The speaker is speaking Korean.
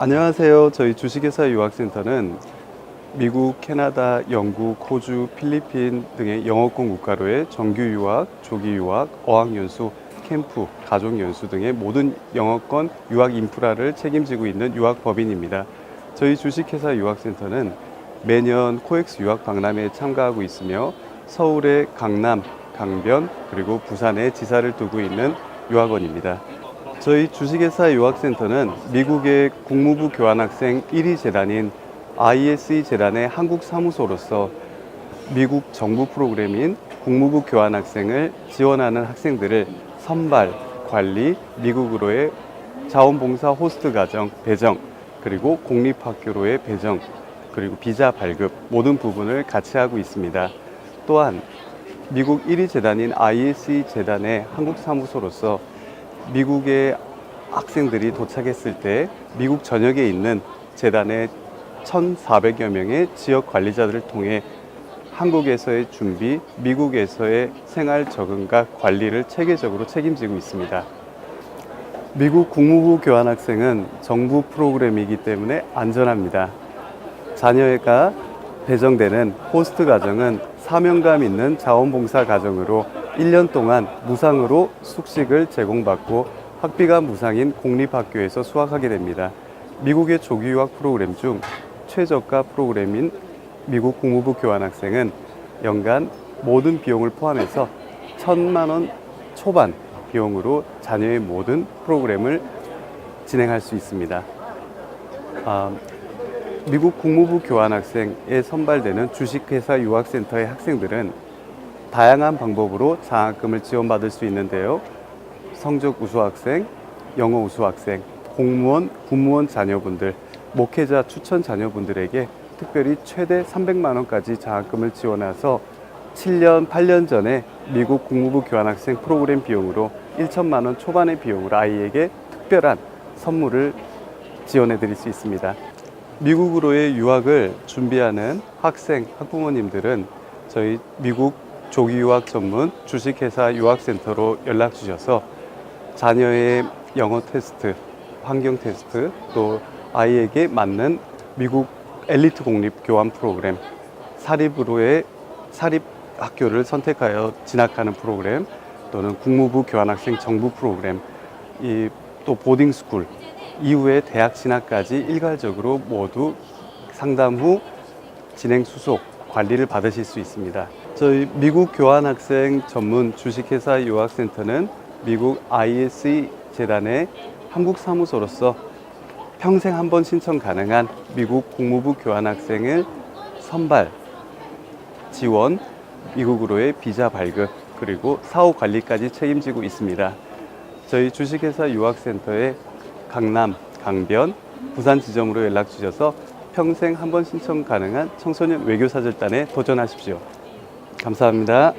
안녕하세요. 저희 주식회사 유학센터는 미국, 캐나다, 영국, 호주, 필리핀 등의 영어권 국가로의 정규 유학, 조기 유학, 어학연수, 캠프, 가족연수 등의 모든 영어권 유학 인프라를 책임지고 있는 유학법인입니다. 저희 주식회사 유학센터는 매년 코엑스 유학 박람회에 참가하고 있으며 서울의 강남, 강변, 그리고 부산에 지사를 두고 있는 유학원입니다. 저희 주식회사 유학센터는 미국의 국무부 교환학생 1위 재단인 ISE 재단의 한국 사무소로서 미국 정부 프로그램인 국무부 교환학생을 지원하는 학생들을 선발, 관리, 미국으로의 자원봉사 호스트 가정 배정, 그리고 공립학교로의 배정, 그리고 비자 발급 모든 부분을 같이 하고 있습니다. 또한 미국 1위 재단인 ISE 재단의 한국 사무소로서 미국의 학생들이 도착했을 때 미국 전역에 있는 재단의 1,400여 명의 지역 관리자들을 통해 한국에서의 준비, 미국에서의 생활 적응과 관리를 체계적으로 책임지고 있습니다. 미국 국무부 교환학생은 정부 프로그램이기 때문에 안전합니다. 자녀가 배정되는 호스트 가정은 사명감 있는 자원봉사 가정으로 1년 동안 무상으로 숙식을 제공받고 학비가 무상인 공립학교에서 수학하게 됩니다. 미국의 조기 유학 프로그램 중 최저가 프로그램인 미국 국무부 교환학생은 연간 모든 비용을 포함해서 천만 원 초반 비용으로 자녀의 모든 프로그램을 진행할 수 있습니다. 아, 미국 국무부 교환학생에 선발되는 주식회사 유학센터의 학생들은 다양한 방법으로 장학금을 지원받을 수 있는데요. 성적 우수 학생, 영어 우수 학생, 공무원, 군무원 자녀분들, 목회자 추천 자녀분들에게 특별히 최대 300만 원까지 장학금을 지원해서 7년, 8년 전에 미국 국무부 교환학생 프로그램 비용으로 1천만 원 초반의 비용으로 아이에게 특별한 선물을 지원해 드릴 수 있습니다. 미국으로의 유학을 준비하는 학생, 학부모님들은 저희 미국 조기 유학 전문 주식회사 유학센터로 연락 주셔서 자녀의 영어 테스트, 환경 테스트, 또 아이에게 맞는 미국 엘리트 공립 교환 프로그램, 사립으로의 사립 학교를 선택하여 진학하는 프로그램, 또는 국무부 교환학생 정부 프로그램, 이 또 보딩 스쿨 이후에 대학 진학까지 일괄적으로 모두 상담 후 진행 수속 관리를 받으실 수 있습니다. 저희 미국 교환학생 전문 주식회사 유학센터는 미국 ISE 재단의 한국 사무소로서 평생 한 번 신청 가능한 미국 국무부 교환학생을 선발, 지원, 미국으로의 비자 발급, 그리고 사후 관리까지 책임지고 있습니다. 저희 주식회사 유학센터에 강남, 강변, 부산 지점으로 연락 주셔서 평생 한 번 신청 가능한 청소년 외교사절단에 도전하십시오. 감사합니다.